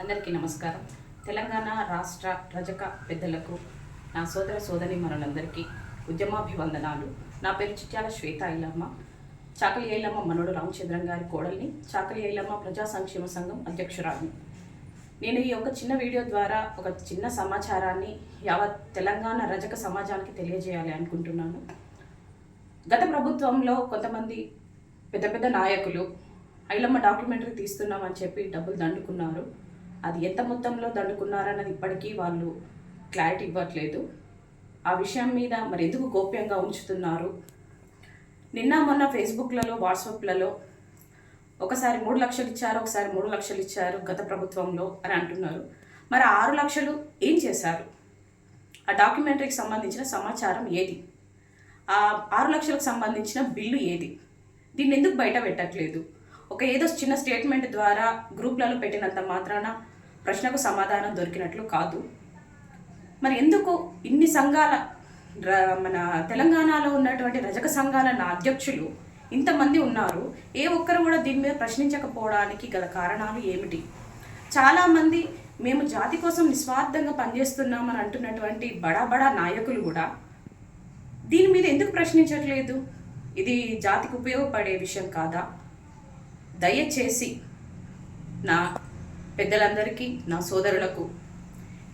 అందరికీ నమస్కారం. తెలంగాణ రాష్ట్ర రజక పెద్దలకు నా సోదర సోదరి మనులందరికీ ఉద్యమాభివందనాలు. నా పేరు చిట్యాల శ్వేత ఐలమ్మ చాకలి ఐలమ్మ మనోడు రామచంద్రన్ గారి కోడల్ని చాకలి ఐలమ్మ ప్రజా సంక్షేమ సంఘం అధ్యక్షురాలిని నేను ఈ యొక్క చిన్న వీడియో ద్వారా ఒక చిన్న సమాచారాన్ని యావత్ తెలంగాణ రజక సమాజానికి తెలియజేయాలి అనుకుంటున్నాను. గత ప్రభుత్వంలో కొంతమంది పెద్ద పెద్ద నాయకులు ఐలమ్మ డాక్యుమెంటరీ తీస్తున్నామని చెప్పి డబ్బులు దండుకున్నారు. అది ఎంత మొత్తంలో దండుకున్నారన్నది ఇప్పటికీ వాళ్ళు క్లారిటీ ఇవ్వట్లేదు. ఆ విషయం మీద మరి ఎందుకు గోప్యంగా ఉంచుతున్నారు? నిన్న మొన్న ఫేస్బుక్లలో వాట్సాప్లలో ఒకసారి మూడు లక్షలు ఇచ్చారు ఒకసారి మూడు లక్షలు ఇచ్చారు గత ప్రభుత్వంలో అని అంటున్నారు. మరి ఆరు లక్షలు ఏం చేశారు? ఆ డాక్యుమెంటరీకి సంబంధించిన సమాచారం ఏది? ఆ ఆరు లక్షలకు సంబంధించిన బిల్లు ఏది? దీన్ని ఎందుకు బయట పెట్టట్లేదు? ఒక ఏదో చిన్న స్టేట్మెంట్ ద్వారా గ్రూప్లలో పెట్టినంత మాత్రాన ప్రశ్నకు సమాధానం దొరికినట్లు కాదు. మరి ఎందుకు ఇన్ని సంఘాల ర- మన తెలంగాణలో ఉన్నటువంటి రజక సంఘాల నా అధ్యక్షులు ఇంతమంది ఉన్నారు? ఏ ఒక్కరు కూడా దీని మీద ప్రశ్నించకపోవడానికి గల కారణాలు ఏమిటి? చాలామంది మేము జాతి కోసం నిస్వార్థంగా పనిచేస్తున్నామని అంటున్నటువంటి బడా బడా నాయకులు కూడా దీని మీద ఎందుకు ప్రశ్నించట్లేదు? ఇది జాతికి ఉపయోగపడే విషయం కాదా? దయచేసి నా పెద్దలందరికీ నా సోదరులకు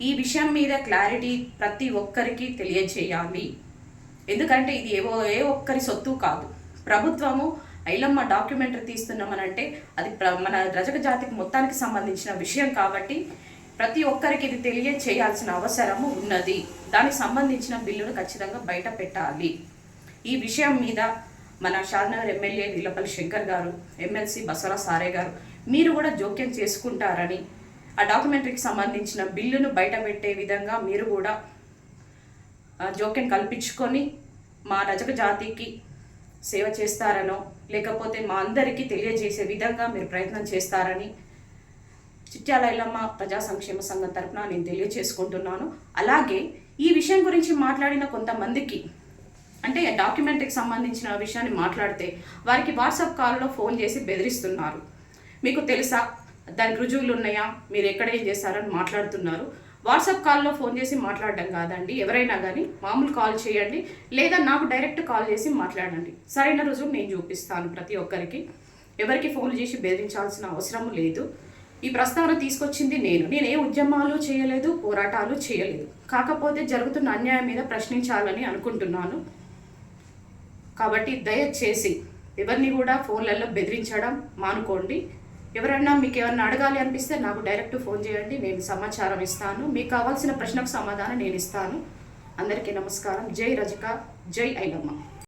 ఈ విషయం మీద క్లారిటీ ప్రతి ఒక్కరికి తెలియచేయాలి. ఎందుకంటే ఇది ఏవో ఏ ఒక్కరి సొత్తు కాదు. ప్రభుత్వము ఐలమ్మ డాక్యుమెంటరీ తీస్తున్నామనంటే అది ప్ర- మన రజక జాతికి మొత్తానికి సంబంధించిన విషయం కాబట్టి ప్రతి ఒక్కరికి ఇది తెలియచేయాల్సిన అవసరము ఉన్నది. దానికి సంబంధించిన బిల్లును ఖచ్చితంగా బయట పెట్టాలి. ఈ విషయం మీద మన షాద్నగర్ ఎమ్మెల్యే నీలపల్లి శంకర్ గారు ఎమ్మెల్సీ బసవరా సారే గారు మీరు కూడా జోక్యం చేసుకుంటారని ఆ డాక్యుమెంటరీకి సంబంధించిన బిల్లును బయట పెట్టే విధంగా మీరు కూడా ఆ, జోక్యం కల్పించుకొని మా రజక జాతికి సేవ చేస్తారనో లేకపోతే మా అందరికీ తెలియజేసే విధంగా మీరు ప్రయత్నం చేస్తారని చిట్యాల ఐలమ్మ ప్రజా సంక్షేమ సంఘం తరఫున నేను తెలియజేసుకుంటున్నాను అలాగే ఈ విషయం గురించి మాట్లాడిన కొంతమందికి అంటే డాక్యుమెంట్కి సంబంధించిన విషయాన్ని మాట్లాడితే వారికి వాట్సాప్ కాల్లో ఫోన్ చేసి బెదిరిస్తున్నారు. మీకు తెలుసా? దానికి రుజువులు ఉన్నాయా? మీరు ఎక్కడ ఏం చేస్తారని మాట్లాడుతున్నారు. వాట్సాప్ కాల్లో ఫోన్ చేసి మాట్లాడడం కాదండి. ఎవరైనా కానీ మామూలు కాల్ చేయండి. లేదా నాకు డైరెక్ట్ కాల్ చేసి మాట్లాడండి. సరైన రుజువు నేను చూపిస్తాను ప్రతి ఒక్కరికి. ఎవరికి ఫోన్ చేసి బెదిరించాల్సిన అవసరం లేదు. ఈ ప్రస్తావన తీసుకొచ్చింది నేను. నేను ఏ ఉద్యమాలు చేయలేదు పోరాటాలు చేయలేదు. కాకపోతే జరుగుతున్న అన్యాయం మీద ప్రశ్నించాలని అనుకుంటున్నాను. కాబట్టి దయచేసి ఎవరిని కూడా ఫోన్లలో బెదిరించడం మానుకోండి. ఎవరన్నా మీకు ఏమన్నా అడగాలి అనిపిస్తే నాకు డైరెక్ట్ ఫోన్ చేయండి నేను సమాచారం ఇస్తాను. మీకు కావాల్సిన ప్రశ్నకు సమాధానం నేను ఇస్తాను. అందరికీ నమస్కారం. జై రజిక జై ఐలమ్మ.